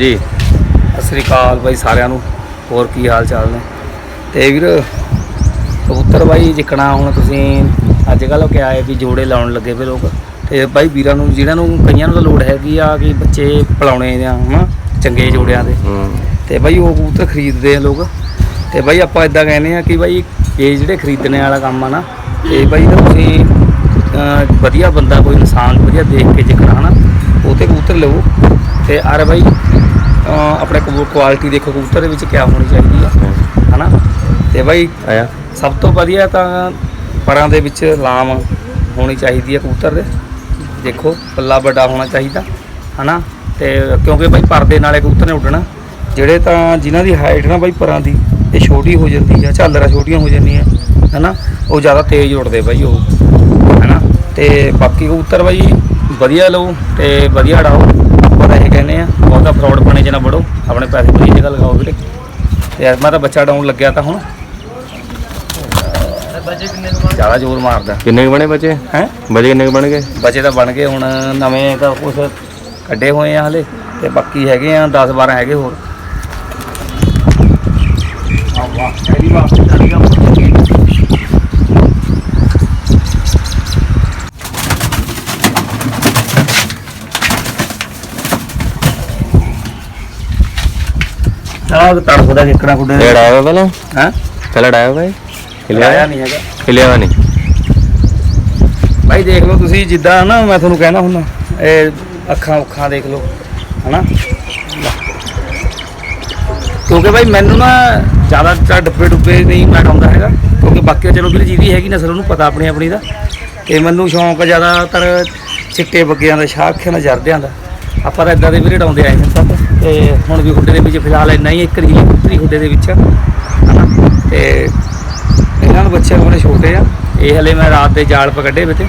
ਹਾਂਜੀ। ਸਤਿ ਸ੍ਰੀ ਅਕਾਲ ਬਾਈ ਸਾਰਿਆਂ ਨੂੰ। ਹੋਰ ਕੀ ਹਾਲ ਚਾਲ ਨੇ? ਤੇ ਵੀਰ ਕਬੂਤਰ ਬਾਈ ਜਿੱਕਣਾ ਹੁਣ ਤੁਸੀਂ ਅੱਜ ਕੱਲ੍ਹ ਕਿਹਾ ਹੈ ਵੀ ਜੋੜੇ ਲਾਉਣ ਲੱਗੇ ਪਏ ਲੋਕ। ਤੇ ਬਾਈ ਵੀਰਾਂ ਨੂੰ ਜਿਹਨਾਂ ਨੂੰ ਕਈਆਂ ਨੂੰ ਤਾਂ ਲੋੜ ਹੈਗੀ ਆ ਕਿ ਬੱਚੇ ਪਲਾਉਣੇ ਜਾਂ ਹਨਾ? ਚੰਗੇ ਜੋੜਿਆਂ ਦੇ। ਤੇ ਬਾਈ ਉਹ ਕਬੂਤਰ ਖਰੀਦਦੇ ਆ ਲੋਕ। ਤੇ ਬਾਈ ਆਪਾਂ ਇਦਾਂ ਕਹਿੰਦੇ ਆ ਕਿ ਬਾਈ ਇਹ ਜਿਹੜੇ ਖਰੀਦਣੇ ਵਾਲਾ ਕੰਮ ਆ ਨਾ ਤੇ ਬਾਈ ਨਾ ਤੁਸੀਂ ਵਧੀਆ ਬੰਦਾ ਕੋਈ ਇਨਸਾਨ ਵਧੀਆ ਦੇਖ ਕੇ ਜਿੱਕਣਾ ਹਨਾ? ਉਹ ਤੇ ਕਬੂਤਰ ਲਵੋ ਤੇ ਅਰੇ ਬਾਈ ਆਪਣੇ ਕੁਆਲਿਟੀ ਦੇਖੋ ਕਬੂਤਰ ਦੇ ਵਿੱਚ ਕਿਆ ਹੋਣੀ ਚਾਹੀਦੀ ਆ ਹਨਾ? ਤੇ ਬਾਈ ਆਇਆ। ਸਭ ਤੋਂ ਵਧੀਆ ਤਾਂ ਪਰਾਂ ਦੇ ਵਿੱਚ ਲਾਮ ਹੋਣੀ ਚਾਹੀਦੀ ਹੈ ਕਬੂਤਰ ਦੇ। ਦੇਖੋ ਪੱਲਾ ਵੱਡਾ ਹੋਣਾ ਚਾਹੀਦਾ ਹਨਾ? ਤੇ ਕਿਉਂਕਿ ਬਾਈ ਪਰਦੇ ਨਾਲੇ ਕਬੂਤਰ ਨੇ ਉੱਡਣਾ। ਜਿਹੜੇ ਤਾਂ ਜਿਨ੍ਹਾਂ ਦੀ ਹਾਈਟ ਨਾ ਬਾਈ ਪਰਾਂ ਦੀ ਇਹ ਛੋਟੀ ਹੋ ਜਾਂਦੀ ਆ ਝਾਲਰਾਂ ਛੋਟੀਆਂ ਹੋ ਜਾਂਦੀਆਂ ਹਨਾ? ਉਹ ਜ਼ਿਆਦਾ ਤੇਜ਼ ਉੱਡਦੇ ਬਾਈ ਉਹ ਹਨਾ? ਤੇ ਬਾਕੀ ਕਬੂਤਰ ਬਾਈ ਵਧੀਆ ਲਓ ਤੇ ਵਧੀਆ ਉਡਾਓ। ਆਪਾਂ ਤਾਂ ਇਹ ਕਹਿੰਦੇ ਆ ਬਹੁਤਾ ਫਰਾਡ ਬਣੇ ਚ ਨਾ ਵੜੋ ਆਪਣੇ ਪੈਸੇ ਵਧੀਆ ਜਗ੍ਹਾ ਲਗਾਓ ਵੀਰੇ। ਤੇ ਮੈਂ ਤਾਂ ਬੱਚਾ ਡਾਉਣ ਲੱਗਿਆ ਤਾਂ ਹੁਣ। ਜ਼ਿਆਦਾ ਜ਼ੋਰ ਮਾਰਦਾ। ਕਿੰਨੇ ਕੁ ਬਣੇ ਬੱਚੇ? ਹੈ? ਬੱਚੇ ਕਿੰਨੇ ਕੁ ਬਣ ਗਏ? ਬੱਚੇ ਤਾਂ ਬਣ ਗਏ ਹੁਣ ਨਵੇਂ ਤਾਂ ਕੁਛ ਕੱਢੇ ਹੋਏ ਆ ਹਲੇ ਤੇ ਬਾਕੀ ਹੈਗੇ ਆ 10 12 ਹੈਗੇ ਹੋਰ। ਆ ਵਾਹ ਤੇਰੀ ਵਾਹ ਤੇਰੀ ਵਾਹ ਆਹ ਤੜ ਖੁਦਾ ਕਿਕੜਾ ਕੁੜੇ ਇਹ ਡਾਇਆ ਹੋਇਆ ਪਹਿਲਾਂ? ਹਾਂ? ਪਹਿਲਾਂ ਡਾਇਆ ਹੋਇਆ ਹਿਲਿਆ ਨਹੀਂ ਹੈਗਾ। ਹਿਲਿਆ ਨਹੀਂ? ਭਾਈ ਦੇਖ ਲਓ ਤੁਸੀਂ ਜਿੱਦਾਂ ਨਾ ਮੈਂ ਤੁਹਾਨੂੰ ਕਹਿਣਾ ਹੁੰਦਾ ਇਹ ਅੱਖਾਂ ਅੱਖਾਂ ਦੇਖ ਲਓ ਹਨਾ? ਕਿਉਂਕਿ ਭਾਈ ਮੈਨੂੰ ਨਾ ਜ਼ਿਆਦਾ ਚਾ ਡੱਬੇ ਡੁੱਬੇ ਨਹੀਂ ਮੈਂ ਖਾਂਦਾ ਹੈਗਾ ਕਿਉਂਕਿ ਬਾਕੀ ਚਲੋ ਵੀਰ ਜਿਹਦੀ ਹੈਗੀ ਨਸਲ ਉਹਨੂੰ ਪਤਾ ਆਪਣੀ ਆਪਣੀ ਦਾ। ਤੇ ਮੈਨੂੰ ਸ਼ੌਂਕ ਜ਼ਿਆਦਾਤਰ ਚਿੱਟੇ ਬੱਗਿਆਂ ਦਾ ਸ਼ਾਖਿਆਂ ਦਾ ਜਰਦਿਆਂ ਦਾ। ਆਪਾਂ ਤਾਂ ਇਦਾਂ ਦੇ ਵੀਰੇ ਡਾਉਂਦੇ ਆਏ ਹਾਂ ਸਭ। ਤੇ ਹੁਣ ਵੀ ਹੁੱਡੇ ਦੇ ਵਿੱਚ ਫਿਲਹਾਲ ਇੰਨਾ ਹੀ ਇੱਕ ਰੀ ਪੁੱਤਰੀ ਹੁੱਡੇ ਦੇ ਵਿੱਚ, ਹਨਾ? ਤੇ ਇਹਨਾਂ ਨੂੰ ਬੱਚੇ ਬੜੇ ਛੋਟੇ ਆ, ਇਹ ਹਲੇ ਮੈਂ ਰਾਤ ਦੇ ਜਾਲ ਪਾ ਕੱਢੇ ਵੇ ਤੇ,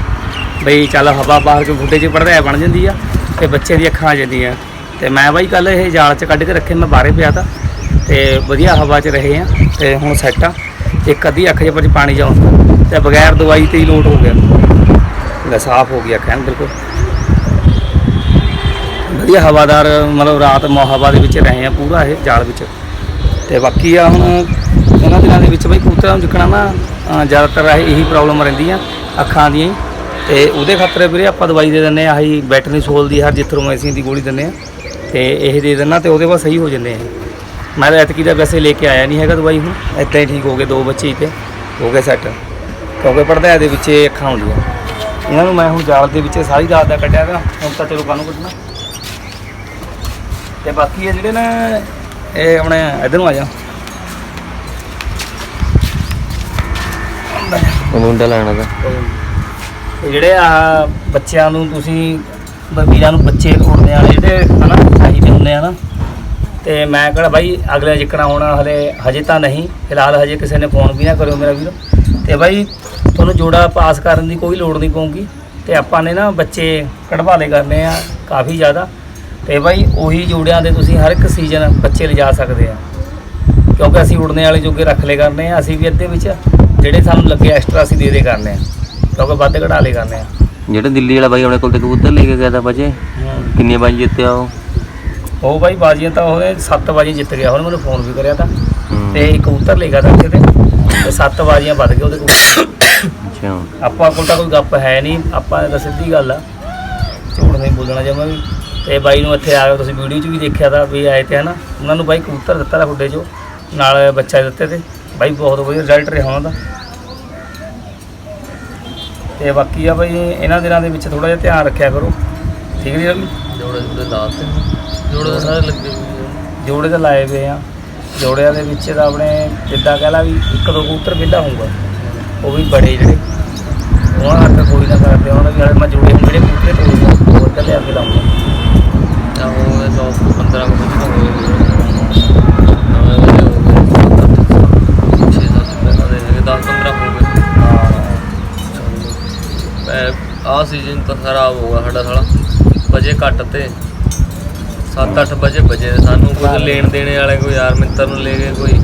ਬਈ ਚੱਲ ਹਵਾ ਬਾਹਰ ਕੇ ਗੁੱਡੇ 'ਚ ਪੜਦਾ ਬਣ ਜਾਂਦੀ ਆ, ਤੇ ਬੱਚੇ ਦੀ ਅੱਖਾਂ ਆ ਜਾਂਦੀਆਂ ਤੇ ਮੈਂ ਬਾਈ ਕੱਲ ਇਹ ਜਾਲ 'ਚ ਕੱਢ ਕੇ ਰੱਖੇ, ਮੈਂ ਬਾਹਰੇ ਪਿਆ ਤਾਂ, ਤੇ ਵਧੀਆ ਹਵਾ 'ਚ ਰਹੇ ਆ, ਤੇ ਹੁਣ ਸੈੱਟ ਆ। ਇੱਕ ਅੱਧੀ ਅੱਖ 'ਚ ਪਰ ਪਾਣੀ ਜਾਉਂਦਾ ਤੇ ਬਗੈਰ ਦਵਾਈ ਤੇ ਹੀ ਲੋਟ ਹੋ ਗਿਆ। ਲੈ ਸਾਫ਼ ਹੋ ਗਿਆ ਕਹਿਣ ਬਿਲਕੁਲ। ਵਧੀਆ ਹਵਾਦਾਰ, ਮਤਲਬ ਰਾਤ ਮੌ ਦੇ ਵਿੱਚ ਰਹੇ ਆ ਪੂਰਾ ਇਹ ਜਾਲ ਵਿੱਚ। ਤੇ ਬਾਕੀ ਆ ਹੁਣ ਇਹਨਾਂ ਦਿਨਾਂ ਦੇ ਵਿੱਚ ਬਈ ਕਬੂਤਰਾਂ ਨੂੰ ਜਿੱਕਣਾ ਨਾ ਜ਼ਿਆਦਾਤਰ ਇਹ ਇਹੀ ਪ੍ਰੋਬਲਮ ਰਹਿੰਦੀ ਆ ਅੱਖਾਂ ਦੀਆਂ ਹੀ। ਤੇ ਉਹਦੇ ਖਾਤਰ ਵੀਰੇ ਆਪਾਂ ਦਵਾਈ ਦੇ ਦਿੰਦੇ ਆ ਆਹੀ ਬੈਟਰੀਸੋਲ ਦੀ ਹਰ ਜਿਥਰੋਮਾਈਸਿਨ ਦੀ ਗੋਲੀ ਦਿੰਦੇ ਆ ਤੇ ਇਹ ਦੇ ਦਿੰਨਾ ਤੇ ਉਹਦੇ ਬਾਅਦ ਸਹੀ ਹੋ ਜਾਂਦੇ ਇਹ। ਮੈਂ ਤਾਂ ਐਤਕੀ ਦਾ ਵੈਸੇ ਲੈ ਕੇ ਆਇਆ ਨਹੀਂ ਹੈਗਾ ਦਵਾਈ ਹੁਣ ਇੱਦਾਂ ਹੀ ਠੀਕ ਹੋ ਗਏ, ਦੋ ਬੱਚੇ ਹੀ ਤੇ ਹੋ ਗਏ ਸੈੱਟ ਕਿਉਂਕਿ ਪੜਦਾ ਦੇ ਵਿੱਚ ਅੱਖਾਂ ਹੁੰਦੀਆਂ। ਇਹਨਾਂ ਨੂੰ ਮੈਂ ਹੁਣ ਜਾਲ ਦੇ ਵਿੱਚ ਸਾਰੀ ਰਾਤ ਦਾ ਕੱਢਿਆ ਗਾ, ਹੁਣ ਤਾਂ ਚਲੋ ਕਾਹਨੂੰ ਕੱਢਣਾ ਤੇ ਬਾਕੀ ਇਹ ਜਿਹੜੇ ਨਾ ਇਹ ਆਪਣੇ ਇਧਰ ਨੂੰ ਆ ਜਾ। ਉਹ ਮੁੰਡਾ ਲੈਣਾ ਦਾ ਜਿਹੜੇ ਆ ਬੱਚਿਆਂ ਨੂੰ ਤੁਸੀਂ ਵੀਰਾਂ ਨੂੰ ਬੱਚੇ ਉੜਨੇ ਵਾਲੇ ਜਿਹੜੇ ਹਨਾ ਚਾਹੀਦੇ ਹੁੰਦੇ ਆ ਨਾ। ਤੇ ਮੈਂ ਕਿਹੜਾ ਬਾਈ ਅਗਲੇ ਜਿੱਕਣਾ ਹੋਣਾ ਹਲੇ ਹਜੇ ਤਾਂ ਨਹੀਂ। ਫਿਲਹਾਲ ਹਜੇ ਕਿਸੇ ਨੇ ਫੋਨ ਵੀ ਨਾ ਕਰਿਓ ਮੇਰਾ ਵੀਰ। ਤੇ ਬਾਈ ਤੁਹਾਨੂੰ ਜੋੜਾ ਪਾਸ ਕਰਨ ਦੀ ਕੋਈ ਲੋੜ ਨਹੀਂ ਪਊਗੀ। ਤੇ ਆਪਾਂ ਨੇ ਨਾ ਬੱਚੇ ਕਢਵਾਲੇ ਕਰਨੇ ਆ ਕਾਫੀ ਜ਼ਿਆਦਾ। ਤੇ ਬਾਈ ਉਹੀ ਜੋੜਿਆਂ ਦੇ ਤੁਸੀਂ ਹਰ ਇੱਕ ਸੀਜ਼ਨ ਬੱਚੇ ਲਿਜਾ ਸਕਦੇ ਆ। ਕਿਉਂਕਿ ਅਸੀਂ ਉੜਨੇ ਵਾਲੇ ਜੋਗੇ ਰੱਖ ਲੈ ਕਰਨੇ ਆ ਅਸੀਂ ਵੀ ਅੱਧੇ ਵਿੱਚ ਜਿਹੜੇ ਸਾਨੂੰ ਲੱਗੇ ਐਕਸਟਰਾ ਅਸੀਂ ਦੇ ਦੇ ਕਰਨੇ ਆ ਕਿਉਂਕਿ ਵੱਧ ਘਟਾ ਲੈ ਕਰਨੇ ਆ। ਜਿਹੜੇ ਦਿੱਲੀ ਵਾਲਾ ਬਾਈ ਆਪਣੇ ਕੋਲ ਤੇ ਕਬੂਤਰ ਲੈ ਕੇ ਗਿਆ ਤਾਂ ਬੱਚੇ। ਕਿੰਨੀਆਂ ਬਾਜੀ ਜਿੱਤਿਆ ਉਹ? ਉਹ ਬਾਈ ਬਾਜੀਆਂ ਤਾਂ ਉਹਨੇ 7 ਬਾਜੀਆਂ ਜਿੱਤ ਗਿਆ ਉਹਨੇ ਮੈਨੂੰ ਫੋਨ ਵੀ ਕਰਿਆ ਤਾਂ। ਤੇ ਇੱਕ ਕਬੂਤਰ ਲੈ ਗਿਆ ਤਾਂ ਤੇ ਤੇ 7 ਬਾਜੀਆਂ ਵੱਧ ਗਏ ਉਹਦੇ ਕੋਲ। ਅੱਛਾ। ਆਪਾਂ ਕੋਲ ਤਾਂ ਕੋਈ ਗੱਪ ਹੈ ਨਹੀਂ ਆਪਾਂ ਤਾਂ ਸਿੱਧੀ ਗੱਲ ਆ। ਝੂਠ ਨਹੀਂ ਬੋਲਣਾ ਜਮਾ ਵੀ। ਤੇ ਬਾਈ ਨੂੰ ਇੱਥੇ ਆ ਕੇ ਤੁਸੀਂ ਵੀਡੀਓ 'ਚ ਵੀ ਦੇਖਿਆ ਤਾਂ ਵੀ ਆਏ ਤੇ ਹਨਾ। ਉਹਨਾਂ ਨੂੰ ਬਾਈ ਕਬੂਤਰ ਦਿੱਤਾ ਤਾਂ ਖੁੱਡੇ 'ਚੋਂ ਨਾਲ ਬੱਚਾ ਦਿੱਤੇ ਤੇ। ਬਾਈ ਬਹੁਤ ਵਧੀਆ ਰਿਜ਼ਲਟ ਰਿਹਾ ਉਹਨਾਂ ਦਾ। ਤੇ ਬਾਕੀ ਆ ਬਾਈ ਇਹਨਾਂ ਦਿਨਾਂ ਦੇ ਵਿੱਚ ਥੋੜਾ ਜਿਹਾ ਧਿਆਨ ਰੱਖਿਆ ਕਰੋ। ਠੀਕ ਨਹੀਂ ਰਵੀ ਜੋੜੇ ਜੋੜੇ ਲਾਤੇ ਜੋੜੇ ਸਾਰੇ ਲੱਗੇ। ਜੋੜੇ ਤਾਂ ਲਾਏ ਹੋਏ ਆ। ਜੋੜਿਆਂ ਦੇ ਵਿੱਚ ਤਾਂ ਆਪਣੇ ਜਿੱਦਾਂ ਕਹਿ ਲਾ ਵੀ ਇੱਕ ਦੋ ਕਬੂਤਰ ਵਿਹਲਾ ਹੋਊਗਾ। ਉਹ ਵੀ ਬੜੇ ਜਿਹੜੇ। ਉਹਨਾਂ ਹੱਥ ਕੋਈ ਨਾ ਕਰਦੇ ਉਹਨਾਂ ਵੀ ਮੈਂ ਜੋੜੇ ਹੁਣ ਜਿਹੜੇ ਕਬੂਤਰ ਤੋੜੂਗਾ ਹੋਰ ਤਾਂ ਲਿਆ ਕੇ ਲਾਉਂਗਾ। ਤਾਂ ਹੋ ਗਏ 100 15 ਕੁ ਬੱਚੇ ਤਾਂ ਹੋ ਗਏ ਨਵੇਂ ਵਾਲੇ ਹੋ ਗਏ। 6 7 ਪਹਿਲਾਂ ਦੇ ਹੈਗੇ 10 15 ਹੋ ਗਏ। ਆ ਸੀਜ਼ਨ ਤਾਂ ਖਰਾਬ ਹੋ ਗਿਆ ਸਾਡਾ ਸਾਲਾ। ਵਜੇ ਘੱਟ ਤੇ। 7-8 ਵਜੇ ਵਜੇ। ਸਾਨੂੰ ਕੁਝ ਲੈਣ ਦੇਣੇ ਵਾਲੇ ਕੋਈ ਯਾਰ ਮਿੱਤਰ ਨੂੰ ਲੈ ਕੇ ਕੋਈ।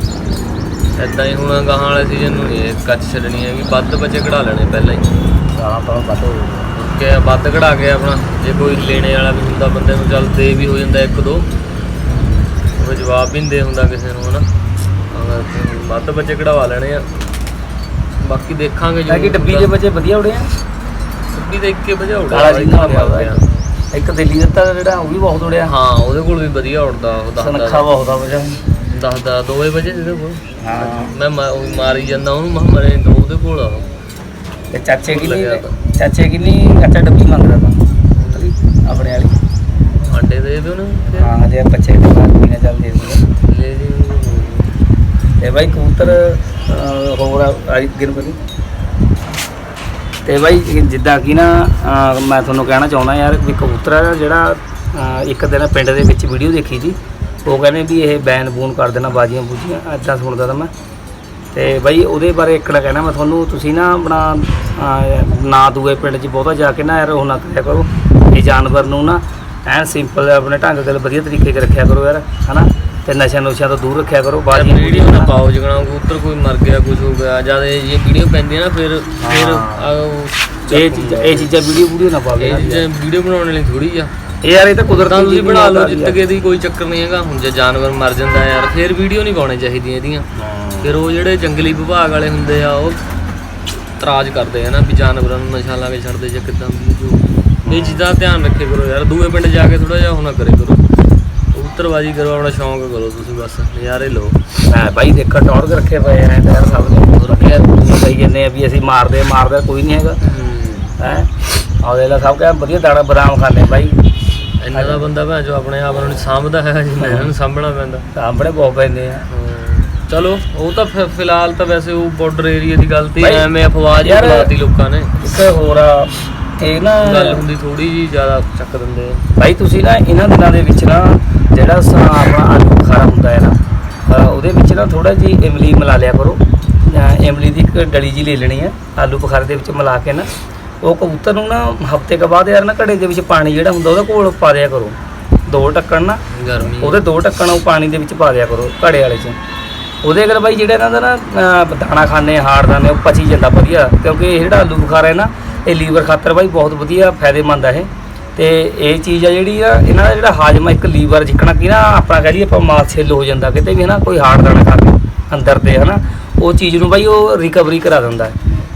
ਐਦਾਂ ਹੀ ਹੁਣ ਗਾਹਾਂ ਵਾਲੇ ਸੀਜ਼ਨ ਨੂੰ ਇਹ ਕੱਚ ਛੱਡਣੀ ਹੈਗੀ ਵੱਧ ਵਜੇ ਕਢਾ ਲੈਣੇ ਪਹਿਲਾਂ ਹੀ। ਗਾਲਾਂ ਤਾਂ ਵੱਧ ਹੋ ਗਈਆਂ ਕਿ ਵੱਧ ਕਢਾ ਕੇ ਆਪਣਾ। ਜੇ ਕੋਈ ਲੈਣੇ ਵਾਲਾ ਵੀ ਹੁੰਦਾ ਬੰਦੇ ਨੂੰ ਚੱਲ ਦੇ ਵੀ ਹੋ ਜਾਂਦਾ ਇੱਕ ਦੋ। ਫਿਰ ਜਵਾਬ ਵੀ ਨਹੀਂ ਦੇ ਹੁੰਦਾ ਕਿਸੇ ਨੂੰ ਹਨਾ। ਵੱਧ ਬੱਚੇ ਕਢਵਾ ਲੈਣੇ ਆ। ਬਾਕੀ ਦੇਖਾਂਗੇ ਤਾਂ ਕਿ ਡੱਬੀ ਦੇ ਬੱਚੇ ਵਧੀਆ ਉੜੇ ਆ? ਡੱਬੀ ਦੇ ਇੱਕੇ ਵਜੇ ਉੜਦਾ ਕਾਲਾ ਜੀ ਧੰਨਵਾਦ ਮਾਰਦਾ ਯਾਰ। ਇੱਕ ਦਿੱਲੀ ਦਿੱਤਾ ਜਿਹੜਾ ਉਹ ਵੀ ਬਹੁਤ ਉੜਿਆ। ਹਾਂ ਉਹਦੇ ਕੋਲ ਵੀ ਵਧੀਆ ਉੜਦਾ ਉਹ ਸਨੱਖਾ ਦੱਸਦਾ ਬਹੁਤ ਆ ਵਜਾ ਦੱਸਦਾ 2 ਵਜੇ ਜਿਹਦੇ ਕੋਲ। ਹਾਂ। ਮੈਂ ਉਹ ਮਾਰੀ ਜਾਂਦਾ ਉਹਨੂੰ ਮੈਂ ਮਰੇ ਤਾਂ ਉਹਦੇ ਕੋਲ ਆ। ਉਹ। ਤੇ ਚਾਚੇ ਕਿੰਨੀ ਲੱਗਿਆ ਤਾਂ। ਚਾਚੇ ਕਿੰਨੀ ਕੱਚਾ ਡੱਬੀ ਮੰਗਦਾ ਤਾਂ ਆਪਣੇ ਵਾਲੀ। ਆਂਡੇ ਦੇ ਦੇ ਉਹਨੂੰ ਫਿਰ। ਹਾਂ ਜੇ ਬੱਚੇ ਦੇ ਬਾਅਦ ਪੀਣਾ ਚੱਲ ਦੇ ਦੂੰਗਾ ਲੈ ਜੀ। ਤੇ ਬਾਈ ਕਬੂਤਰ ਅਹ, ਹੋਰ ਆਈ ਗਿਣ ਬਣੀ ਤੇ ਬਾਈ ਜਿੱਦਾਂ ਕਿ ਨਾ ਅਹ, ਮੈਂ ਤੁਹਾਨੂੰ ਕਹਿਣਾ ਚਾਹੁੰਦਾ ਯਾਰ ਵੀ ਕਬੂਤਰ ਆ ਜਿਹੜਾ ਅਹ, ਇੱਕ ਦਿਨ ਪਿੰਡ ਦੇ ਵਿੱਚ ਵੀਡੀਓ ਦੇਖੀ ਸੀ। ਉਹ ਕਹਿੰਦੇ ਵੀ ਇਹ ਬੈਨ ਬੂਨ ਕਰ ਦੇਣਾ ਬਾਜੀਆਂ ਬੂਜੀਆਂ ਐਦਾਂ ਸੁਣਦਾ ਤਾਂ ਮੈਂ। ਤੇ ਬਾਈ ਉਹਦੇ ਬਾਰੇ ਇੱਕ ਨਾ ਕਹਿਣਾ ਮੈਂ ਤੁਹਾਨੂੰ ਤੁਸੀਂ ਨਾ ਆਪਣਾ ਨਾ ਦੂਏ ਪਿੰਡ 'ਚ ਬਹੁਤਾ ਜਾ ਕੇ ਨਾ ਯਾਰ ਉਹ ਨਾ ਕਰਿਆ ਕਰੋ। ਇਹ ਜਾਨਵਰ ਨੂੰ ਨਾ ਐਨ ਸਿੰਪਲ ਆਪਣੇ ਢੰਗ ਨਾਲ ਵਧੀਆ ਤਰੀਕੇ 'ਚ ਰੱਖਿਆ ਕਰੋ ਯਾਰ ਹਨਾ? ਤੇ ਨਸ਼ਾ ਨੁਸ਼ਿਆਂ ਤੋਂ ਦੂਰ ਰੱਖਿਆ ਕਰੋ ਬਾਜੀਆਂ ਵੀਡੀਓ ਨਾ ਪਾਓ ਜਗਣਾ ਕਬੂਤਰ ਕੋਈ ਮਰ ਗਿਆ ਕੁਝ ਹੋ ਗਿਆ ਜਦ ਇਹ ਵੀਡੀਓ ਪੈਂਦੀ ਹੈ ਨਾ ਫਿਰ ਫਿਰ ਇਹ ਚੀਜ਼ਾਂ ਇਹ ਚੀਜ਼ਾਂ ਵੀਡੀਓ ਵੀਡੀਓ ਨਾ ਪਾਵੇ ਇਹ ਵੀਡੀਓ ਬਣਾਉਣ ਲਈ ਥੋੜੀ ਆ। ਇਹ ਯਾਰ ਇਹ ਤਾਂ ਕੁਦਰਤੀ ਤਾਂ ਤੁਸੀਂ ਬਣਾ ਲਓ ਜਿੱਤ ਕੇ ਦੀ ਕੋਈ ਚੱਕਰ ਨਹੀਂ ਹੈਗਾ ਹੁਣ ਜੇ ਜਾਨਵਰ ਮਰ ਜਾਂਦਾ ਯਾਰ ਫਿਰ ਵੀਡੀਓ ਨਹੀਂ ਪਾਉਣੀ ਚਾਹੀਦੀਆਂ ਇਹਦੀਆਂ। ਫਿਰ ਉਹ ਜਿਹੜੇ ਜੰਗਲੀ ਵਿਭਾਗ ਵਾਲੇ ਹੁੰਦੇ ਆ ਉਹ ਇਤਰਾਜ਼ ਕਰਦੇ ਆ ਨਾ ਵੀ ਜਾਨਵਰਾਂ ਨੂੰ ਨਸ਼ਾ ਲਾ ਕੇ ਛੱਡਦੇ ਜਾਂ ਕਿਦਾਂ ਵੀ ਜੋ। ਇਹ ਚੀਜ਼ਾਂ ਧਿਆਨ ਰੱਖਿਆ ਕਰੋ ਯਾਰ ਦੂਏ ਪਿੰਡ ਜਾ ਕੇ ਥੋੜਾ ਜਿਹਾ ਨਾ ਕਰੇ ਕਰੋ। ਕਬੂਤਰਬਾਜੀ ਕਰੋ ਆਪਣਾ ਸ਼ੌਂਕ ਕਰੋ ਤੁਸੀਂ ਬਸ ਨਜ਼ਾਰੇ ਲਓ। ਮੈਂ ਬਾਈ ਦੇਖਾ ਟੌਰ ਰੱਖੇ ਪਏ ਆ ਯਾਰ ਸਭ ਨੇ ਰੱਖਿਆ ਕਹੀ ਜਾਂਦੇ ਆ ਵੀ ਅਸੀਂ ਮਾਰਦੇ ਮਾਰਦੇ ਕੋਈ ਨਹੀਂ ਹੈਗਾ। ਹੈ। ਆਉਦੇ ਲਾ ਸਭ ਕਹਿੰਦੇ ਵਧੀਆ ਦਾਣਾ ਬਦਾਮ ਖਾਂਦੇ ਬਾਈ। ਇੰਨਾ ਦਾ ਬੰਦਾ ਭੈਣ ਜੋ ਆਪਣੇ ਆਪ ਨੂੰ ਸਾਂਭਦਾ ਹੈਗਾ ਜਿੰਨਾ ਇਹਨਾਂ ਨੂੰ ਸਾਂਭਣਾ ਪੈਂਦਾ। ਸਾਹਮਣੇ ਬਹੁਤ ਪੈਂਦੇ ਆ। ਹਾਂ। ਚਲੋ ਉਹ ਤਾਂ ਫਿ- ਫਿਲਹਾਲ ਤਾਂ ਵੈਸੇ ਉਹ ਬਾਰਡਰ ਏਰੀਆ ਦੀ ਬਾਈ, ਐਵੇਂ ਅਫਵਾਹ ਯਾਰ- ਜਿਹੀ ਬੁਲਾਤੀ ਲੋਕਾਂ ਨੇ। ਇੱਕ ਹੋਰ ਆ, ਇਹ ਨਾ ਗੱਲ ਹੁੰਦੀ ਥੋੜੀ ਜੀ ਜ਼ਿਆਦਾ ਚੱਕ ਦਿੰਦੇ ਆ। ਭਾਈ ਤੁਸੀਂ ਨਾ ਇਹਨਾਂ ਦਿਨਾਂ ਦੇ ਵਿੱਚ ਨਾ ਜਿਹੜਾ ਸਾ ਆਪਣਾ ਆਲੂ ਬੁਖਾਰਾ ਹੁੰਦਾ ਹੈ ਨਾ ਅ, ਉਹਦੇ ਵਿੱਚ ਨਾ ਥੋੜਾ ਜੀ ਇਮਲੀ ਮਿਲਾ ਲਿਆ ਕਰੋ। ਅ, ਇਮਲੀ ਦੀ ਇੱਕ ਡਲੀ ਜੀ ਲੈ ਲੈਣੀ ਹੈ ਆਲੂ ਬੁਖਾਰੇ ਦੇ ਵਿੱਚ ਮਿਲਾ ਕੇ ਨਾ। ਉਹ ਕਬੂਤਰ ਨੂੰ ਨਾ ਹਫ਼ਤੇ ਕੁ ਬਾਅਦ ਯਾਰ ਨਾ ਘੜੇ ਦੇ ਵਿੱਚ ਪਾਣੀ ਜਿਹੜਾ ਹੁੰਦਾ ਉਹਦੇ ਕੋਲ ਪਾ ਦਿਆ ਕਰੋ। ਦੋ ਢੱਕਣ ਨਾ ਗਰਮੀ ਉਹਦੇ ਦੋ ਢੱਕਣ ਉਹ ਪਾਣੀ ਦੇ ਵਿੱਚ ਪਾ ਦਿਆ ਕਰੋ ਘੜੇ ਵਾਲੇ 'ਚ। ਉਹਦੇ ਅਗਰ ਬਾਈ ਜਿਹੜਾ ਇਹਨਾਂ ਦਾ ਨਾ ਅਹ, ਦਾਣਾ ਖਾਣੇ ਹਾੜ ਦਾਣੇ ਉਹ ਪਚੀ ਜਾਂਦਾ ਵਧੀਆ ਕਿਉਂਕਿ ਇਹ ਜਿਹੜਾ ਆਲੂ ਬੁਖਾਰਾ ਹੈ ਨਾ ਇਹ ਲੀਵਰ ਖਾਤਰ ਬਾਈ ਬਹੁਤ ਵਧੀਆ ਫਾਇਦੇਮੰਦ ਹੈ ਇਹ। ਤੇ ਇਹ ਚੀਜ਼ ਆ ਜਿਹੜੀ ਆ ਇਹਨਾਂ ਦਾ ਜਿਹੜਾ ਹਾਜ਼ਮਾ ਇੱਕ ਲੀਵਰ ਜਿੱਕਣਾ ਕਿ ਨਾ ਆਪਣਾ ਕਹਿ ਲਈਏ ਆਪਾਂ ਮਾਸ ਛਿੱਲ ਹੋ ਜਾਂਦਾ ਕਿਤੇ ਵੀ ਹਨਾ ਕੋਈ ਹਾੜ ਦਾਣਾ ਖਾ ਕੇ ਅੰਦਰ ਤੇ ਹਨਾ ਉਹ ਚੀਜ਼ ਨੂੰ ਬਾਈ ਉਹ ਰਿਕਵਰੀ ਕਰਾ ਦਿੰਦਾ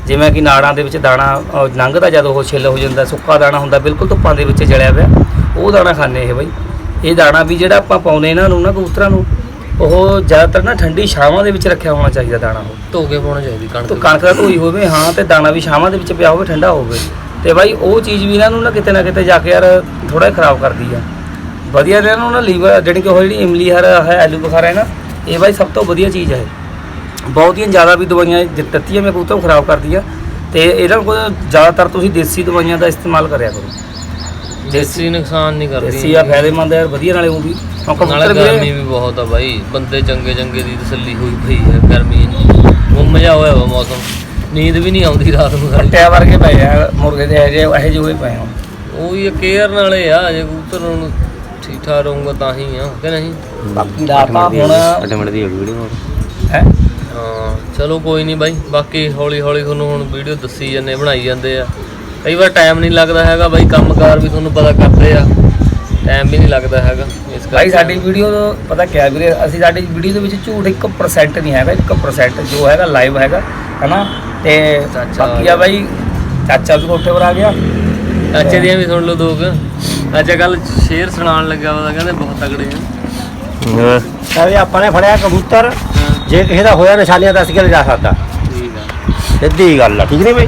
ਜਿਵੇਂ ਕਿ ਨਾੜਾਂ ਦੇ ਵਿੱਚ ਦਾਣਾ ਲੰਘਦਾ ਜਦੋਂ ਉਹ ਛਿੱਲ ਹੋ ਜਾਂਦਾ ਸੁੱਕਾ ਦਾਣਾ ਹੁੰਦਾ ਬਿਲਕੁਲ ਧੁੱਪਾਂ ਦੇ ਵਿੱਚ ਜਲਿਆ ਪਿਆ ਉਹ ਦਾਣਾ ਖਾਂਦੇ ਇਹ ਬਾਈ। ਇਹ ਦਾਣਾ ਵੀ ਜਿਹੜਾ ਆਪਾਂ ਪਾਉਂਦੇ ਇਹਨਾਂ ਨੂੰ ਨਾ ਕਬੂਤਰਾਂ ਨੂੰ ਉਹ ਜ਼ਿਆਦਾਤਰ ਨਾ ਠੰਡੀ ਛਾਵਾਂ ਦੇ ਵਿੱਚ ਰੱਖਿਆ ਹੋਣਾ ਚਾਹੀਦਾ ਦਾਣਾ ਉਹ। ਧੋ ਕੇ ਪਾਉਣਾ ਚਾਹੀਦੀ ਕਣਕ ਤੋਂ ਕਣਕ ਦਾ ਧੋਈ ਹੋਵੇ ਹਾਂ ਤੇ ਦਾਣਾ ਵੀ ਛਾਵਾਂ ਦੇ ਵਿੱਚ ਪਿਆ ਹੋਵੇ ਠੰਡਾ ਹੋਵੇ। ਤੇ ਬਾਈ ਉਹ ਚੀਜ਼ ਵੀ ਇਹਨਾਂ ਨੂੰ ਨਾ ਕਿਤੇ ਨਾ ਕਿਤੇ ਜਾ ਕੇ ਯਾਰ ਥੋੜਾ ਖਰਾਬ ਕਰਦੀ ਆ। ਵਧੀਆ ਇਹਨਾਂ ਨੂੰ ਨਾ ਲੀਵਰ ਜਿਹੜੀ ਕਿ ਉਹ ਜਿਹੜੀ ਇਮਲੀ ਹਰ ਹੈ ਆਲੂ ਬੁਖਾਰਾ ਹੈ ਨਾ ਇਹ ਬਾਈ ਸਭ ਤੋਂ ਵਧੀਆ ਚੀਜ਼ ਹੈ ਬਹੁਤੀਆਂ ਜ਼ਿਆਦਾ ਵੀ ਦਵਾਈਆਂ ਜਿ- ਦਿੱਤੀਆਂ ਮੈਂ ਕਬੂਤਰ ਨੂੰ ਖਰਾਬ ਕਰਦੀ ਆ। ਤੇ ਇਹਨਾਂ ਕੋਲ ਜ਼ਿਆਦਾਤਰ ਤੁਸੀਂ ਦੇਸੀ ਦਵਾਈਆਂ ਦਾ ਇਸਤੇਮਾਲ ਕਰਿਆ ਕਰੋ। ਦੇਸੀ ਨੁਕਸਾਨ ਨਹੀਂ ਕਰਦੀ ਦੇਸੀ ਆ ਫਾਇਦੇਮੰਦ ਆ ਯਾਰ ਵਧੀਆ ਨਾਲੇ ਉਹ ਵੀ। ਹੁਣ ਨਾਲੇ ਕਬੂਤਰ ਗਰਮੀ ਵੀਰੇ ਵੀ ਬਹੁਤ ਆ ਬਾਈ। ਬੰਦੇ ਚੰਗੇ ਚੰਗੇ ਦੀ ਤਸੱਲੀ ਹੋਈ ਪਈ ਹੈ ਗਰਮੀ ਉਹ ਮਜ਼ਾ ਹੋਇਆ ਵਾ ਮੌਸਮ। ਨੀਂਦ ਵੀ ਨਹੀਂ ਆਉਂਦੀ ਰਾਤ ਨੂੰ ਸਾਰੀ। ਪੱਟਿਆ ਵਰਗੇ ਪਏ ਆ ਮੁਰਗੇ ਦੇ ਇਹੋ ਜਿਹੇ ਇਹੋ ਜਿਹੇ ਹੋਏ ਪਏ ਆ ਉਹ ਹੀ ਕੇਅਰ ਨਾਲੇ ਆ ਜੇ ਕਬੂਤਰ ਨੂੰ ਠੀਕ ਠਾਕ ਰਹੂੰਗਾ ਤਾਂ ਹੀ ਆ ਕਿ ਨਹੀਂ? ਬਾਕੀ ਦਾ ਆਪਾਂ ਹੁਣ। ਅੱਡੇ ਮਿੰਟ ਦੀ ਵੀਡੀਓ ਹਾਂ? ਚਲੋ ਕੋਈ ਨਹੀਂ ਬਾਈ ਬਾਕੀ ਹੌਲੀ ਹੌਲੀ ਤੁਹਾਨੂੰ ਹੁਣ ਵੀਡੀਓ ਦੱਸੀ ਜਾਂਦੇ ਬਣਾਈ ਜਾਂਦੇ ਆ। ਕਈ ਵਾਰ ਟਾਈਮ ਨਹੀਂ ਲੱਗਦਾ ਹੈਗਾ ਬਾਈ ਕੰਮਕਾਰ ਵੀ ਤੁਹਾਨੂੰ ਪਤਾ ਕਰਦੇ ਆ। ਟਾਈਮ ਵੀ ਨਹੀਂ ਲੱਗਦਾ ਹੈਗਾ ਇਸ ਭਾਈ ਸਾਡੀ ਵੀਡੀਓ ਪਤਾ ਕਿਆ ਵੀਰੇ ਅਸੀਂ ਸਾਡੀ ਵੀਡੀਓ ਦੇ ਵਿੱਚ ਝੂਠ 1% ਨਹੀਂ ਹੈਗਾ 1% ਜੋ ਹੈਗਾ ਲਾਈਵ ਹੈਗਾ ਹਨਾ? ਤੇ ਚਾਚਾ ਬਾਕੀ ਆ ਬਾਈ ਚਾਚਾ ਵੀ ਕੋਠੇ ਪਰ ਆ ਗਿਆ। ਚਾਚੇ ਦੀਆਂ ਵੀ ਸੁਣ ਲਓ ਦੋ ਕੁ। ਅੱਜ ਕੱਲ ਸ਼ੇਰ ਸੁਣਾਉਣ ਲੱਗਾ ਵਾ ਕਹਿੰਦੇ ਬਹੁਤ ਤਗੜੇ ਆ। ਕਹਿੰਦੇ ਆਪਾਂ ਨੇ ਫੜਿਆ ਕਬੂਤਰ ਜੇ ਕਿਸੇ ਦਾ ਹੋਇਆ ਨਿਸ਼ਾਨੀਆਂ ਦੱਸ ਕੇ ਲਿਜਾ ਸਕਦਾ? ਠੀਕ ਆ। ਸਿੱਧੀ ਗੱਲ ਆ ਠੀਕ ਨਹੀਂ ਬਈ?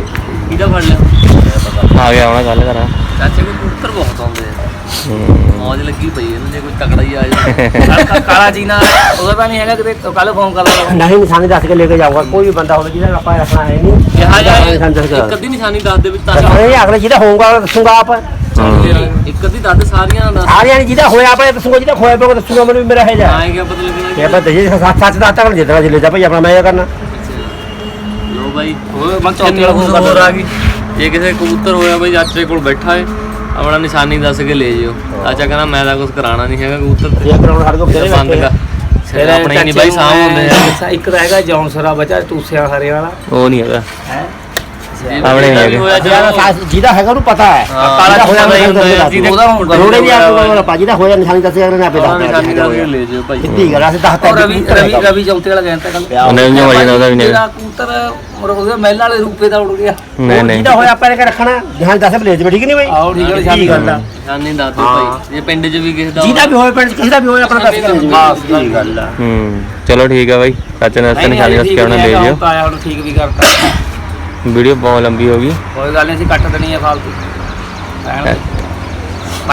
ਕਿਹਦਾ ਫੜ ਲਿਆ। ਆ ਗਿਆ ਹੁਣ ਗੱਲ ਕਰਾਂ। ਚਾਚੇ ਕੋਲ ਕਬੂਤਰ ਬਹੁਤ ਆਉਂਦੇ ਆ। ਹੂੰ। ਮੌਜ ਲੱਗੀ ਪਈ ਇਹਨੂੰ ਜੇ ਕੋਈ ਤਕੜਾ ਹੀ ਆ ਜਾਵੇ। ਕਾ- ਕਾ- ਕਾਲਾ ਜੀ ਨਾਲ ਉਹਦਾ ਤਾਂ ਨਹੀਂ ਹੈਗਾ ਕਿਤੇ ਕੱਲ ਫੋਨ ਕਰ ਲਾ ਨਹੀਂ ਨਿਸ਼ਾਨੀ ਦੱਸ ਕੇ ਲੈ ਕੇ ਜਾਊਗਾ। ਕੋਈ ਵੀ ਬੰਦਾ ਹੋਵੇ ਜਿਹਦਾ ਆਪਾਂ ਰੱਖਣਾ ਹੈ ਨਹੀਂ ਕਿਹਾ ਜਾਏ ਨਿਸ਼ਾਨੀ ਦੱਸ ਕੇ ਇੱਕ ਅੱਧੀ ਨਿਸ਼ਾਨੀ ਦੱਸ ਦੇ ਵਿੱਚ ਤਾਂ ਦੱਸਣੇ ਅਗਲੇ ਜਿਹਦਾ ਹੋਊਗਾ ਉਹ ਦੱਸੂਗਾ ਆਪ। ਇੱਕ ਅੱਧੀ ਦੱਸ ਦੇ ਸਾਰੀਆਂ ਦੱਸ ਸਾਰਿਆਂ ਜਿਹਦਾ ਹੋਇਆ ਆਪਾਂ ਦੱਸੂਗਾ ਜਿਹਦਾ ਖੋਇਆ ਪਿਆ ਉਹ ਦੱਸੂਗਾ ਮੈਨੂੰ ਵੀ ਮੇਰਾ ਹੈ ਜਾ ਆਏ ਗਿਆ ਪਤਾ ਲੱਗਣਾ ਇਹ ਆਪਾਂ ਦਜੇ ਸੱਚ ਸੱਚ ਤੱਕ ਜਿੱਦਣਾ ਜਿੱਲੇ ਜਾ ਭਾਈ ਆਪਣਾ ਮੈਂ ਇਹ ਕਰਨਾ। ਲੋ ਬਾਈ ਹੋਰ ਮੈਂ ਚੌਥੀ ਵਾਲਾ ਫੋਨ ਆ ਗਈ। ਜੇ ਕਿਸੇ ਕਬੂਤਰ ਹੋਇਆ ਬਾਈ ਚਾਚੇ ਕੋਲ ਬੈਠਾ ਏ ਆਪਣਾ ਨਿਸ਼ਾਨੀ ਦੱਸ ਕੇ ਲੈ ਜਿਓ। ਚਾਚਾ ਕਹਿੰਦਾ ਮੈਂ ਤਾਂ ਕੁਝ ਕਰਾਣਾ ਨਹੀਂ ਹੈਗਾ ਕਬੂਤਰ ਤੇ। ਇਹ ਕਰਾਉਣ ਕੋਲ ਇਹ ਕਿਹੜੇ ਬੰਦ ਕਰ। ਸਿਰ ਆਪਣੇ ਨਹੀਂ ਬਾਈ ਸਾਹ ਹੁੰਦੇ ਆ। ਇੱਕ ਤਾਂ ਹੈਗਾ ਜੌਂਸਰਾ ਬੱਚਾ ਟੂਸਿਆਂ ਹਰੇ ਵਾਲਾ ਉਹ ਨਹੀਂ ਹੈਗਾ। ਹੈ? ਆਪਣੇ ਜਿਹਦਾ ਵੀ ਹੈਗੇ। ਹੋਇਆ ਸਾਸ- ਜਿਹਦਾ ਹੈਗਾ ਉਹਨੂੰ ਪਤਾ ਹੈ। ਹਾਂ, ਕਾਲਾ ਜਿਹਦਾ ਹੋਇਆ ਹੋਇਆ ਨਿਸ਼ਾਨੀ ਦੱਸ ਜਿਹਦਾ ਉਹਦਾ ਹੁਣ ਰੋੜੇ ਵੀ ਹੋਇਆ। ਆ ਕੋਲ ਜਿਹਦਾ ਹੋਇਆ ਨਿਸ਼ਾਨੀ ਦੱਸਿਆ ਅਗਲੇ ਨੇ ਆਪੇ ਦੱਸ ਦੱਸ ਕੇ ਲੈ ਜਿਓ ਭਾਈ। ਸਿੱਧੀ ਗੱਲ ਅਸੀਂ ਦੱਸ ਔਰ ਰਵੀ ਰਵੀ ਰਵੀ ਚੌਥੇ ਵਾਲਾ ਤਾਂ ਕੱਲ ਉਹਨੇ ਵੀ ਵਜਨ ਉਹਦਾ ਵੀ ਨਹੀਂ ਜਿਹੜਾ ਕੂਤਰ ਮਰ ਉਹਦੇ ਮਹਿਲ ਵਾਲੇ ਰੂਪੇ ਦਾ ਉੜ ਗਿਆ। ਨਹੀਂ ਨਹੀਂ। ਜਿਹਦਾ ਹੋਇਆ ਆਪਾਂ ਨੇ ਕਿ ਰੱਖਣਾ ਨਿਸ਼ਾਨੀ ਦੱਸ ਭਲੇ ਚ ਠੀਕ ਨਹੀਂ ਬਈ? ਆਹੋ ਠੀਕ ਹੈ ਸਿੱਧੀ ਗੱਲ ਆ। ਸਾਨੂੰ ਦੱਸ ਦਿਓ ਭਾਈ। ਜੇ ਪਿੰਡ 'ਚ ਵੀ ਕਿਸੇ ਦਾ ਜਿਹਦਾ ਵੀ ਹੋਇਆ ਪਿੰਡ ਚ ਕਿਸੇ ਦਾ ਵੀ ਹੋਇਆ ਆਪਣਾ ਦੱਸ ਕੇ ਬਸ, ਸਿੱਧੀ ਗੱਲ ਆ। ਹੂੰ ਚਲੋ ਠੀਕ ਆ ਬਾਈ। ਚਾਚੇ ਨੇ ਦੱਸਿਆ ਨਿਸ਼ਾਨੀ ਦੱਸ ਕੇ ਉਹਨੇ ਲੈ ਜਿਓ ਆਇਆ ਹੁਣ ਠੀਕ ਵੀ ਕਰਤਾ। ਵੀਡੀਓ ਬਹੁਤ ਲੰਬੀ ਹੋ ਗਈ। ਕੋਈ ਗੱਲ ਨਹੀਂ ਅਸੀਂ ਕੱਟ ਦੇਣੀ ਹੈ ਫਾਲਤੂ। ਰਹਿਣ